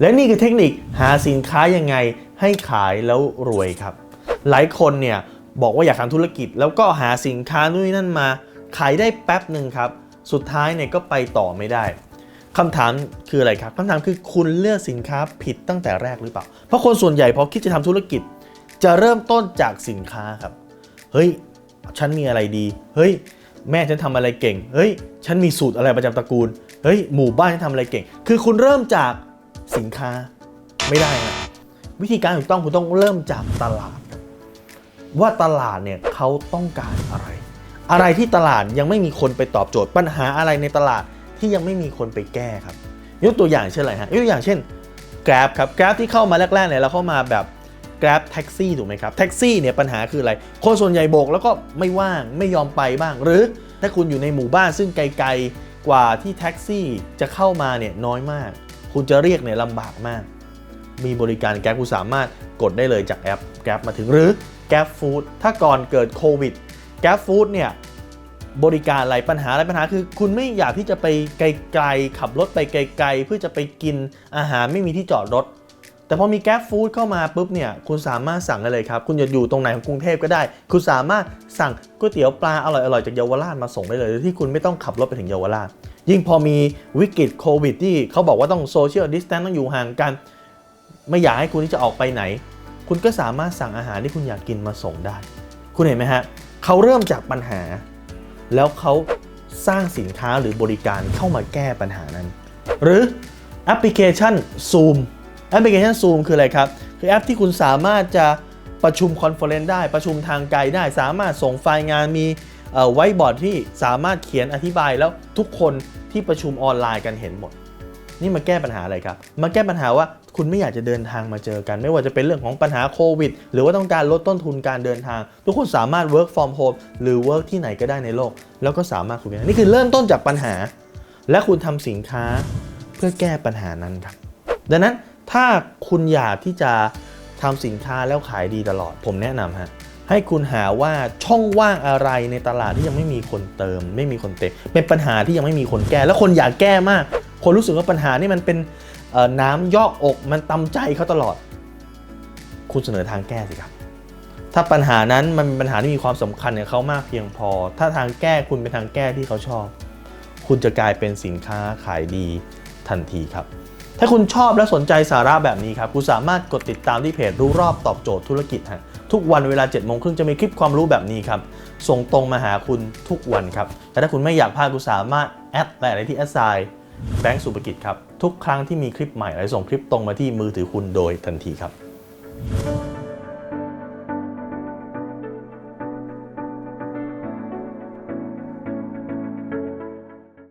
และนี่คือเทคนิคหาสินค้ายังไงให้ขายแล้วรวยครับ หลายคนเนี่ยบอกว่าอยากทำธุรกิจ แล้วก็หาสินค้านู่นนั่นมา ขายได้แป๊บหนึ่งครับ สุดท้ายเนี่ยก็ไปต่อไม่ได้คำถามคืออะไรครับคำถามคือคุณเลือกสินค้าผิดตั้งแต่แรกหรือเปล่า เพราะคนส่วนใหญ่พอคิดจะทำธุรกิจ จะเริ่มต้นจากสินค้าครับ เฮ้ย ฉันมีอะไรดี เฮ้ย แม่ฉันทำอะไรเก่ง เฮ้ย ฉันมีสูตรอะไรประจำตระกูล เฮ้ย หมู่บ้านฉันทำอะไรเก่ง คือคุณเริ่มจาก สินค้าไม่ได้นะวิธีการถูกต้องคุณต้องเริ่มจากตลาด ว่าตลาดเนี่ยเขาต้องการอะไร อะไรที่ตลาดยังไม่มีคนไปตอบโจทย์ปัญหาอะไรในตลาดที่ยังไม่มีคนไปแก้ครับ ยกตัวอย่างเช่นอะไรฮะยกตัวอย่างเช่น Grab ครับ Grab ที่เข้ามาแรกๆเนี่ยเราเข้ามาแบบ Grab แท็กซี่ถูกไหมครับแท็กซี่เนี่ยปัญหาคืออะไร คนส่วนใหญ่โบกแล้วก็ไม่ว่างไม่ยอมไปบ้าง หรือถ้าคุณอยู่ในหมู่บ้านซึ่งไกลๆกว่าที่แท็กซี่จะเข้ามาเนี่ยน้อยมาก คุณจะเรียกเนี่ยลำบากมาก มีบริการแก๊ปคุณสามารถกดได้เลยจากแอปแก๊ปมาถึงหรือแก๊ปฟู้ดถ้าก่อนเกิดโควิดแก๊ปฟู้ดเนี่ยบริการอะไรปัญหาอะไรปัญหาคือ คุณไม่อยากที่จะไปไกลๆขับรถไปไกล ๆ เพื่อจะไปกินอาหารไม่มีที่จอดรถ แต่พอมีแก๊ปฟู้ดเข้ามาปุ๊บเนี่ยคุณสามารถสั่งได้เลยครับ คุณจะอยู่ตรงไหนของกรุงเทพก็ได้ คุณสามารถสั่งก๋วยเตี๋ยวปลาอร่อยๆจากเยาวราชมาส่งได้เลยที่คุณไม่ต้องขับรถไปถึงเยาวราช ยิ่งพอมีวิกฤตโควิดที่เขาบอกว่าต้องโซเชียลดิสแตนต้องอยู่ห่างกัน ไม่อยากให้คุณที่จะออกไปไหน คุณก็สามารถสั่งอาหารที่คุณอยากกินมาส่งได้ คุณเห็นไหมฮะเขาเริ่มจากปัญหา แล้วเขาสร้างสินค้าหรือบริการเข้ามาแก้ปัญหานั้น หรือแอปพลิเคชัน Zoom แอปพลิเคชัน Zoom คืออะไรครับ คือแอปที่คุณสามารถจะประชุมคอนเฟอเรนซ์ได้ ประชุมทางไกลได้ สามารถส่งไฟล์งานมีไว้บอร์ดที่สามารถเขียนอธิบายแล้วทุกคนที่ประชุมออนไลน์กันเห็นหมด นี่มาแก้ปัญหาอะไรครับ มาแก้ปัญหาว่าคุณไม่อยากจะเดินทางมาเจอกัน ไม่ว่าจะเป็นเรื่องของปัญหาโควิด หรือว่าต้องการลดต้นทุนการเดินทาง ทุกคนสามารถ work from home หรือ work ที่ไหนก็ได้ในโลก แล้วก็สามารถคุยกันนี่คือเริ่มต้นจากปัญหา และคุณทำสินค้าเพื่อแก้ปัญหานั้นครับ ดังนั้น ถ้าคุณอยากที่จะทำสินค้าแล้วขายดีตลอด ผมแนะนำฮะให้คุณหาว่าช่องว่างอะไรในตลาดที่ยังไม่มีคนเติม ไม่มีคนเต็มเป็นปัญหาที่ยังไม่มีคนแก้ แล้วคนอยากแก้มาก คนรู้สึกว่าปัญหานี่มันเป็นน้ำยอกอกมันตำใจเขาตลอด คุณเสนอทางแก้สิครับ ถ้าปัญหานั้นมันเป็นปัญหาที่มีความสำคัญกับเขามากเพียงพอ ถ้าทางแก้คุณเป็นทางแก้ที่เขาชอบ คุณจะกลายเป็นสินค้าขายดีทันทีครับ ถ้าคุณชอบและสนใจสาระแบบนี้ครับ คุณสามารถกดติดตามที่เพจรู้รอบตอบโจทย์ธุรกิจฮะทุกวันเวลา7จ็ดโมงครึ่งจะมีคลิปความรู้แบบนี้ครับ ส่งตรงมาหาคุณทุกวันครับ แต่ถ้าคุณไม่อยากพลาดคุณสามารถแอดอะไรที่แอดไซน์แบงก์สุภกิจครับ ทุกครั้งที่มีคลิปใหม่เราส่งคลิปตรงมาที่มือถือคุณโดยทันทีครับ